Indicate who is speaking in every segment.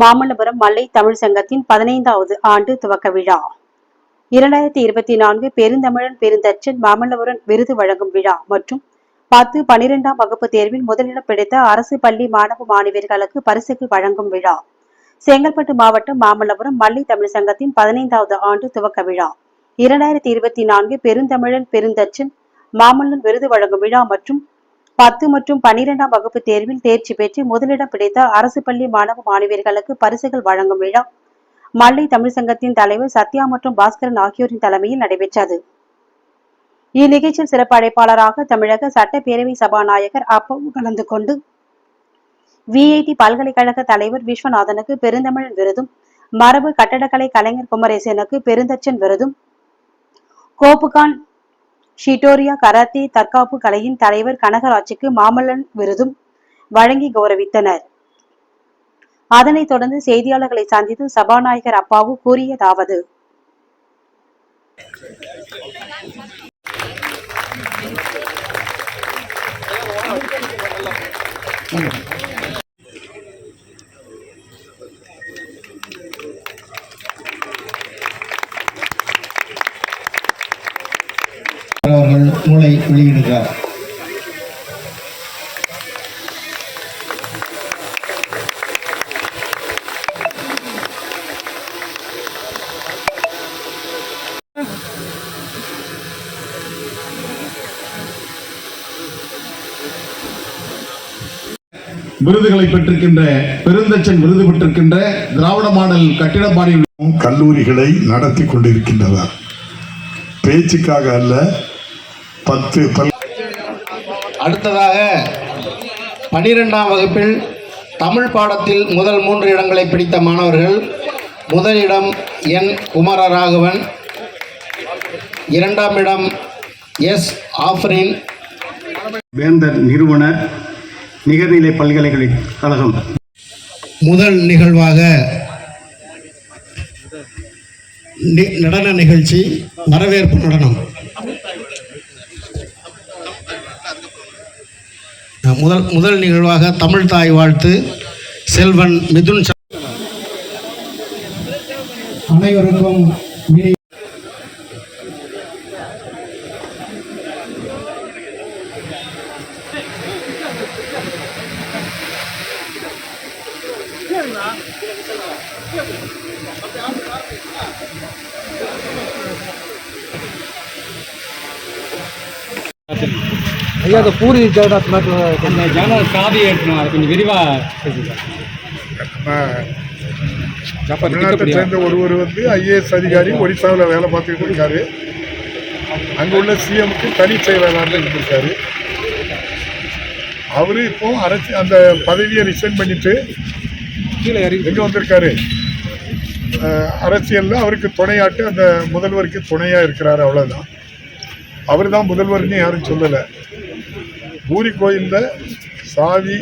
Speaker 1: மாமல்லபுரம் மல்லை தமிழ் சங்கத்தின் பதினைந்தாவது ஆண்டு துவக்க விழா. இரண்டாயிரத்தி இருபத்தி நான்கு பெருந்தமிழன் பெருந்தச்சன் மாமல்லபுரம் விருது வழங்கும் விழா மற்றும் பத்து பனிரெண்டாம் வகுப்பு தேர்வில் முதலிடம் பிடித்த அரசு பள்ளி மாணவ மாணவியர்களுக்கு பரிசுகள் வழங்கும் விழா. செங்கல்பட்டு மாவட்டம் மாமல்லபுரம் மல்லி தமிழ் சங்கத்தின் பதினைந்தாவது ஆண்டு துவக்க விழா. இரண்டாயிரத்தி இருபத்தி நான்கு பெருந்தமிழன் பெருந்தச்சன் மாமல்லன் விருது வழங்கும் விழா மற்றும் பத்து மற்றும் பனிரெண்டாம் வகுப்பு தேர்வில் தேர்ச்சி பெற்று முதலிடம் பிடித்த அரசு பள்ளி மாணவ மாணவியர்களுக்கு பரிசுகள் வழங்கும் விழா. மல்லை தமிழ் சங்கத்தின் தலைவர் சத்யா மற்றும் பாஸ்கரன் ஆகியோரின் தலைமையில் நடைபெற்றது. இந்நிகழ்ச்சியில் சிறப்பு அழைப்பாளராக தமிழக சட்டப்பேரவை சபாநாயகர் அப்பவு கலந்து கொண்டு விஐடி பல்கலைக்கழக தலைவர் விஸ்வநாதனுக்கு பெருந்தமிழன் விருதும் மரபு கட்டடக்கலை கலைஞர் குமரேசனுக்கு பெருந்தச்சன் விருதும் கோப்புகான் ஷிட்டோரியா கராத்தே தற்காப்பு கலையின் தலைவர் கனகராஜுக்கு மாமல்லன் விருதும் வழங்கி கௌரவித்தனர். அதனைத் தொடர்ந்து செய்தியாளர்களை சந்தித்து சபாநாயகர் அப்பாவு கூறியதாவது.
Speaker 2: அவர்கள் நூலை வெளியிடுகிறார்.
Speaker 3: விருதுகளை பெற்றிருக்கின்ற பெருந்தச்சன் விருது பெற்றிருக்கின்ற திராவிட மாடல் கட்டிடப்பாணி
Speaker 4: கல்லூரிகளை நடத்தி கொண்டிருக்கின்றனர் பேச்சுக்காக அல்ல பத்து பல்
Speaker 2: அடுத்ததாக பனிரெண்டாம் வகுப்பில் தமிழ் பாடத்தில் முதல் மூன்று இடங்களை பிடித்த மாணவர்கள் முதலிடம் என் குமாரராகவன் இரண்டாம் இடம் எஸ் ஆஃப்ரின்.
Speaker 5: வேந்தர் நிறுவனர் நிகர்நிலை பல்கலைக்கழகம்.
Speaker 2: முதல் நிகழ்வாக நி- நடன நிகழ்ச்சி வரவேற்பு நடனம். முதல் முதல் நிகழ்வாக தமிழ் தாய் வாழ்த்து செல்வன் மிதுன் அனைவருக்கும் Thank you.
Speaker 6: ஐயா அந்த பூரி ஜெகநாத் கொஞ்சம் ஜெகநாத் காவி ஏற்றணும் அது கொஞ்சம் விரிவாக
Speaker 4: தமிழ்நாட்டை சேர்ந்த ஒருவர் வந்து ஐஏஎஸ் அதிகாரி ஒரிசாவில் வேலை பார்த்துக்கிட்டு இருக்காரு. அங்கே உள்ள சிஎம்க்கு தனி செயலாளர்னு இருந்திருக்காரு. அவரு இப்போ அரசு அந்த பதவியை ரிசைன் பண்ணிட்டு
Speaker 6: கீழே இறங்கி
Speaker 4: எங்கே வந்திருக்காரு? அரசியல்ல அவருக்கு துணையாட்டு அந்த முதல்வருக்கு துணையா இருக்கிறாரு அவ்வளவுதான். அவர் தான் முதல்வர்னு யாரும் சொல்லலை. பூரி கோயிலில் சாவி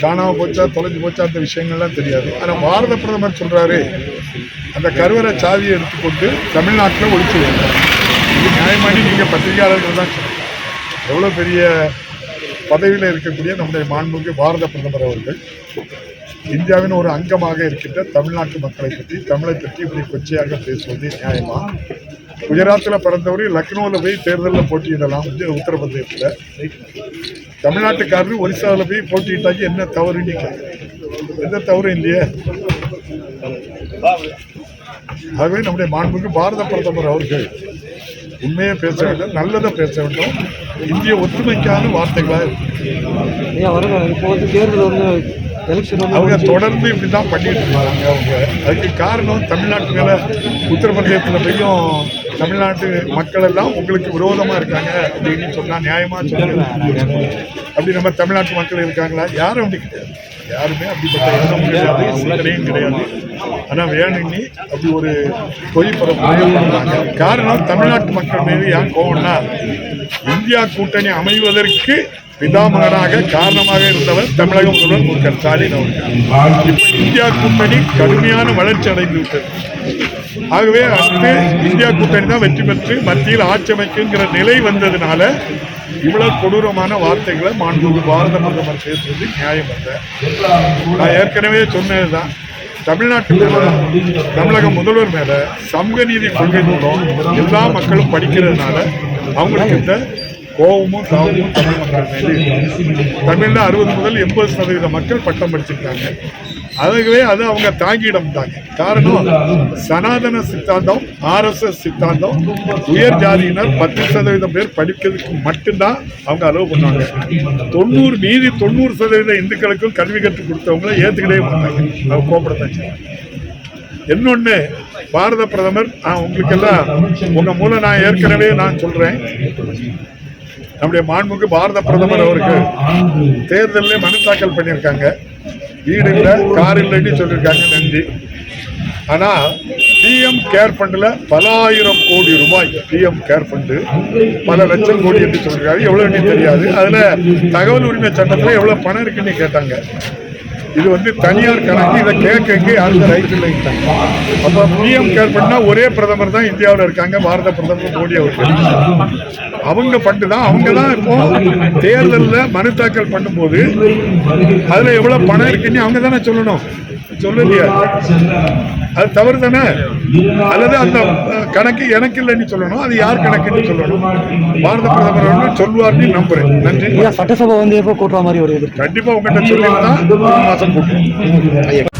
Speaker 4: காணாம போச்சா தொலைஞ்சு போச்சா அந்த விஷயங்கள்லாம் தெரியாது. ஆனால் பாரத பிரதமர் சொல்கிறாரு அந்த கருவறை சாவியை எடுத்துக்கொண்டு தமிழ்நாட்டில் ஒழிச்சு வைக்கிறார் இது நியாயமானி நீங்கள் பத்திரிகையாளர்கள் தான் சொல்லுங்க எவ்வளோ பெரிய பதவியில் இருக்கக்கூடிய நம்முடைய மாண்புமிகு பாரத பிரதமர் அவர்கள் இந்தியாவின் ஒரு அங்கமாக இருக்கின்ற தமிழ்நாட்டு மக்களை பற்றி தமிழை பற்றி இப்படி கொச்சையாக பேசுவது நியாயமா? குஜராத்தில் பிறந்தவர் லக்னோவில் போய் தேர்தலில் போட்டியிடலாம் உத்தரப்பிரதேசத்தில். தமிழ்நாட்டுக்காரர் ஒரிசாவில் போய் போட்டியிட்டாக்கி என்ன தவறுன்னு எந்த தவறும் இல்லையே? ஆகவே நம்முடைய மாண்புக்கு பாரத பிரதமர் அவர்கள் உண்மையை பேச வேண்டும் நல்லதை பேச வேண்டும். இந்திய ஒற்றுமைக்கான வார்த்தைகளாக இருக்கு.
Speaker 6: இப்போ வந்து தேர்தல் வந்து
Speaker 4: அவங்க தொடர்ந்து இப்படி தான் பண்ணிட்டு இருந்தாங்க அவங்க. அதுக்கு காரணம் தமிழ்நாட்டுல உத்தரப்பிரதேசத்தில் போயும் தமிழ்நாட்டு மக்கள் எல்லாம் உங்களுக்கு விரோதமா இருக்காங்க அப்படின்னு சொன்னா நியாயமா சொல்லுங்க. அப்படி நம்ம தமிழ்நாட்டு மக்கள் இருக்காங்களா? யாரும் அப்படி கிடையாது. யாருமே அப்படிப்பட்ட எண்ணம் கிடையாது சிந்தனையும் கிடையாது. ஆனா வேணும்னி அப்படி ஒரு பொய் காரணம் தமிழ்நாட்டு மக்கள் மீது ஏன் கோவம்னா இந்தியா கூட்டணி அமைவதற்கு பிதாமகனாக காரணமாக இருந்தவர் தமிழக முதல்வர் மு க ஸ்டாலின் அவர்கள் இந்தியா கூட்டணி கடுமையான வளர்ச்சி அடைந்து விட்டது. ஆகவே அடுத்து இந்தியா கூட்டணி தான் வெற்றி பெற்று மத்தியில் ஆட்சி அமைக்குங்கிற நிலை வந்ததுனால இவ்வளவு கொடூரமான வார்த்தைகளை மாண்புமிகு பாரத பிரதமர் பேசுவது நியாயம் அல்ல நான் ஏற்கனவே சொன்னதுதான் தமிழ்நாட்டு மேல தமிழக முதல்வர் மேல சமூக நீதி கொள்கை மூலம் எல்லா மக்களும் படிக்கிறதுனால அவங்களுக்கு இந்த கோபமும் தாபமும் தமிழ் மக்கள் மேலே தமிழ்ல அறுபது முதல் எண்பது சதவீத மக்கள் பட்டம் படிச்சிருக்காங்க. அதுவே அது அவங்க தாங்கியிடம் தாங்க காரணம் சனாதன சித்தாந்தம் ஆர்எஸ்எஸ் சித்தாந்தம் உயர் ஜாதியினர் பத்து சதவீதம் பேர் படிக்கிறதுக்கு மட்டும்தான் அவங்க அலோவ் பண்ணுவாங்க. தொண்ணூறு மீதி தொண்ணூறு சதவீத இந்துக்களுக்கும் கல்வி கற்றுக் கொடுத்தவங்கள ஏற்றுக்கிட்டே மாட்டாங்க அவங்க கோபப்படத்தான் இன்னொன்று பாரத பிரதமர் நான் உங்களுக்கெல்லாம் உங்கள் மூலம் நான் ஏற்கனவே நான் சொல்கிறேன் நம்முடைய மாண்புக்கு பாரத பிரதமர் அவருக்கு தேர்தலில் மனு தாக்கல் பண்ணியிருக்காங்க. வீடு இல்லை கார் இல்லைன்னு சொல்லியிருக்காங்க நன்றி. ஆனால் பிஎம் கேர் ஃபண்டில் பல ஆயிரம் கோடி ரூபாய் பிஎம் கேர் ஃபண்டு பல லட்சம் கோடி என்று சொல்லியிருக்காரு எவ்வளோன்னு தெரியாது. அதில் தகவல் உரிமை சட்டத்தில் எவ்வளோ பணம் இருக்குன்னு கேட்டாங்க. இது வந்து தனியார் கணக்கு இதை கேட்க யாருக்கு ரைட் இல்லை. அப்போ பிஎம் கேர் ஒரே பிரதமர் தான் இந்தியாவில் இருக்காங்க பாரத பிரதமர் மோடி அவர்கள். அவங்க பட்டு தான். அவங்க தான் இப்போ தேர்தலில் மனு தாக்கல் பண்ணும்போது அதில் எவ்வளோ பணம் இருக்குன்னு அவங்க தானே சொல்லணும். சொல்லலையா. அது தவறு தானே அல்லது அந்த கணக்கு எனக்கு இல்லைன்னு சொல்லணும் அது யார் கணக்குன்னு சொல்லணும்? பாரத பிரதமர் அவர்கள் சொல்வார்னு நம்புறேன். நன்றி.
Speaker 6: சட்டசபை வந்து எப்போ கூட்டுற மாதிரி ஒரு இது
Speaker 4: கண்டிப்பா உங்ககிட்ட சொல்லி தான் மாசம் கூட்டம்